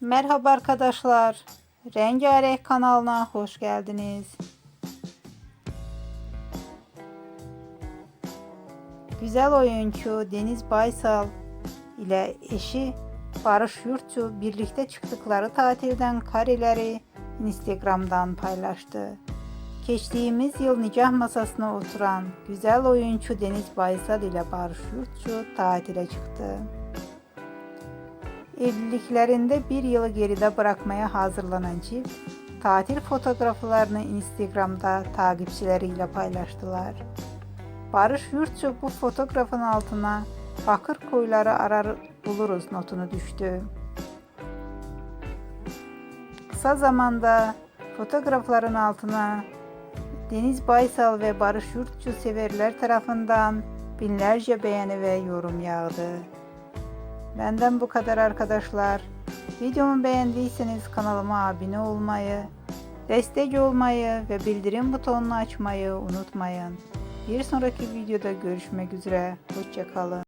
Merhaba arkadaşlar. Rengarenk kanalına hoş geldiniz. Güzel oyuncu Deniz Baysal ile eşi Barış Yurtçu birlikte çıktıkları tatilden kareleri Instagram'dan paylaştı. Geçtiğimiz yıl nikah masasına oturan güzel oyuncu Deniz Baysal ile Barış Yurtçu tatile çıktı. Evliliklerinde bir yılı geride bırakmaya hazırlanan çift, tatil fotoğraflarını Instagram'da takipçileriyle paylaştılar. Barış Yurtçu bu fotoğrafın altına bakır koyları arar buluruz notunu düştü. Kısa zamanda fotoğrafların altına Deniz Baysal ve Barış Yurtçu severler tarafından binlerce beğeni ve yorum yağdı. Benden bu kadar arkadaşlar. Videomu beğendiyseniz kanalıma abone olmayı, destek olmayı ve bildirim butonunu açmayı unutmayın. Bir sonraki videoda görüşmek üzere. Hoşçakalın.